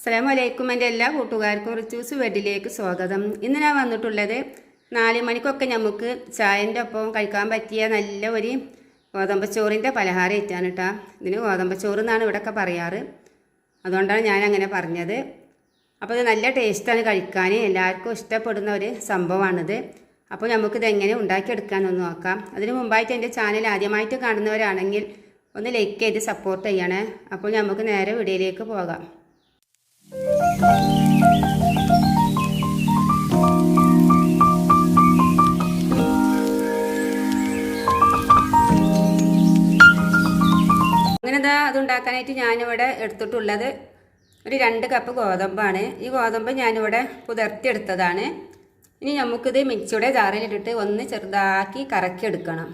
അസ്സാം വലൈക്കും എന്റെ എല്ലാ കൂട്ടുകാർക്കും റിച്ചൂസ് വെഡിലേക്ക് സ്വാഗതം. ഇന്ന് ഞാൻ വന്നിട്ടുള്ളത് നാല് മണിക്കൊക്കെ നമുക്ക് ചായന്റെ ഒപ്പം കഴിക്കാൻ പറ്റിയ നല്ല ഒരു ഗോതമ്പച്ചോറിന്റെ പലഹാരം ഏറ്റാണ് കേട്ടോ ഇതിന് ഗോതമ്പച്ചോറ് എന്നാണ് ഇവിടെയൊക്കെ പറയാറ്. അതുകൊണ്ടാണ് ഞാൻ അങ്ങനെ പറഞ്ഞത്. അപ്പോൾ ഇത് നല്ല ടേസ്റ്റാണ് കഴിക്കാൻ. എല്ലാവർക്കും ഇഷ്ടപ്പെടുന്ന ഒരു സംഭവമാണിത്. അപ്പോൾ നമുക്കിത് എങ്ങനെ ഉണ്ടാക്കിയെടുക്കാമെന്നൊന്ന് നോക്കാം. അതിന് മുമ്പായിട്ട് എന്റെ ചാനൽ ആദ്യമായിട്ട് കാണുന്നവരാണെങ്കിൽ ഒന്ന് ലൈക്ക് ചെയ്ത് സപ്പോർട്ട് ചെയ്യണേ. അപ്പോൾ നമുക്ക് നേരെ വീഡിയോയിലേക്ക് പോകാം. അങ്ങനെ അത് ഉണ്ടാക്കാനായിട്ട് ഞാനിവിടെ എടുത്തിട്ടുള്ളത് ഒരു രണ്ട് കപ്പ് ഗോതമ്പാണ്. ഈ ഗോതമ്പ് ഞാനിവിടെ പുതർത്തിയെടുത്തതാണ്. ഇനി നമുക്കിത് മിക്സിയുടെ ജാറിലിട്ടിട്ട് ഒന്ന് ചെറുതാക്കി കറക്കി എടുക്കണം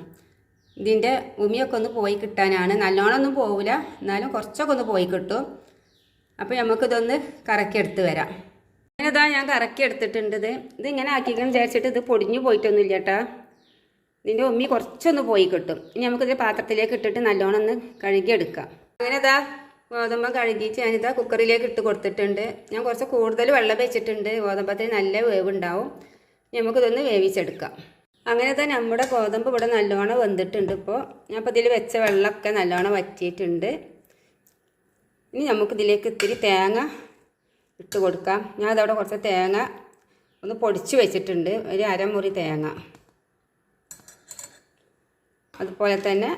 ഇതിന്റെ ഉമിയൊക്കെ ഒന്ന് പോയി കിട്ടാനാണ്. നല്ലോണം ഒന്നും പോവില്ല എന്നാലും കുറച്ചൊക്കെ ഒന്ന് പോയി കിട്ടും. അപ്പോൾ നമുക്കിതൊന്ന് കറക്കിയെടുത്ത് വരാം. ഇതാ ഞാൻ കറക്കി എടുത്തിട്ടുണ്ട് ഇത്. ഇങ്ങനെ ആക്കിക്കണം വിചാരിച്ചിട്ട് ഇത് പൊടിഞ്ഞു പോയിട്ടൊന്നുമില്ല കേട്ടോ. ഇതിന്റെ ഉമ്മി കുറച്ചൊന്ന് പോയി കിട്ടും. ഇനി നമുക്കിത് പാത്രത്തിലേക്ക് ഇട്ടിട്ട് നല്ലോണം ഒന്ന് കഴുകിയെടുക്കാം. അങ്ങനെ ഇതാ ഗോതമ്പ് കഴുകിയിട്ട് ഞാനിതാ കുക്കറിലേക്ക് ഇട്ട് കൊടുത്തിട്ടുണ്ട്. ഞാൻ കുറച്ച് കൂടുതൽ വെള്ളം വെച്ചിട്ടുണ്ട്. ഗോതമ്പത്തിന് നല്ല വേവുണ്ടാവും. നമുക്കിതൊന്ന് വേവിച്ചെടുക്കാം. അങ്ങനെ തന്നെ നമ്മുടെ ഗോതമ്പ് ഇവിടെ നല്ലോണം വെന്തിട്ടുണ്ട് ഇപ്പോൾ ഞാൻ ഇപ്പോൾ ഇതിൽ വെച്ച വെള്ളമൊക്കെ നല്ലോണം വറ്റിയിട്ടുണ്ട്. ഇനി നമുക്കിതിലേക്ക് ഇത്തിരി തേങ്ങ ഇട്ട് കൊടുക്കാം. ഞാൻ അതവിടെ കുറച്ച് തേങ്ങ ഒന്ന് പൊടിച്ച് വെച്ചിട്ടുണ്ട്. ഒരു അരമുറി തേങ്ങ. അതുപോലെ തന്നെ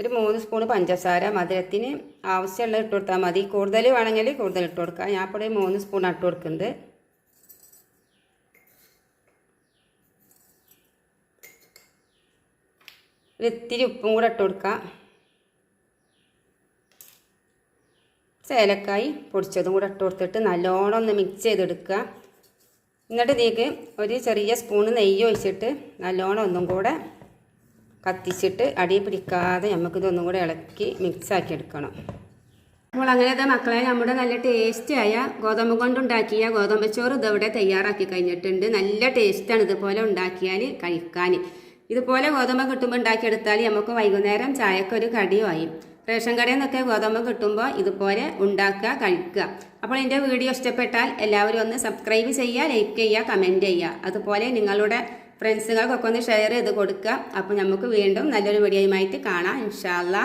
ഒരു മൂന്ന് സ്പൂൺ പഞ്ചസാര മധുരത്തിന് ആവശ്യമുള്ള ഇട്ട് കൊടുത്താൽ മതി. കൂടുതൽ വേണമെങ്കിൽ കൂടുതൽ ഇട്ട് കൊടുക്കാം. ഞാൻ ഇപ്പോൾ മൂന്ന് സ്പൂൺ ഇട്ട് കൊടുക്കുന്നുണ്ട്. ഒരിത്തിരി ഉപ്പും കൂടെ ഇട്ട് കൊടുക്കാം. ചേലക്കായി പൊടിച്ചതും കൂടെ ഇട്ട് കൊടുത്തിട്ട് നല്ലോണം ഒന്ന് മിക്സ് ചെയ്തെടുക്കുക. എന്നിട്ട് ഇതിലേക്ക് ഒരു ചെറിയ സ്പൂണ് നെയ്യ് ഒഴിച്ചിട്ട് നല്ലോണം ഒന്നും കൂടെ കത്തിച്ചിട്ട് അടി പിടിക്കാതെ നമുക്കിതൊന്നും കൂടെ ഇളക്കി മിക്സ് ആക്കി എടുക്കണം അപ്പോൾ അങ്ങനത്തെ മക്കളെ നമ്മുടെ നല്ല ടേസ്റ്റിയായ ഗോതമ്പ് കൊണ്ടുണ്ടാക്കിയ ഗോതമ്പ് ചോറ് ഇതവിടെ തയ്യാറാക്കി കഴിഞ്ഞിട്ടുണ്ട്. നല്ല ടേസ്റ്റാണ് ഇതുപോലെ ഉണ്ടാക്കിയാൽ കഴിക്കാൻ. ഇതുപോലെ ഗോതമ്പ് കിട്ടുമ്പോൾ ഉണ്ടാക്കിയെടുത്താൽ നമുക്ക് വൈകുന്നേരം ചായക്കൊരു കടിയുമായി. റേഷൻ കടയിൽ നിന്നൊക്കെ ഗോതമ്പ് കിട്ടുമ്പോൾ ഇതുപോലെ ഉണ്ടാക്കുക കഴിക്കുക. അപ്പോൾ എന്റെ വീഡിയോ ഇഷ്ടപ്പെട്ടാൽ എല്ലാവരും ഒന്ന് സബ്സ്ക്രൈബ് ചെയ്യുക ലൈക്ക് ചെയ്യുക കമന്റ് ചെയ്യുക. അതുപോലെ നിങ്ങളുടെ ഫ്രണ്ട്സുകൾക്കൊക്കെ ഒന്ന് ഷെയർ ചെയ്ത് കൊടുക്കുക. അപ്പോൾ നമുക്ക് വീണ്ടും നല്ലൊരു വീഡിയോയുമായിട്ട് കാണാം. ഇൻഷാല്ലാ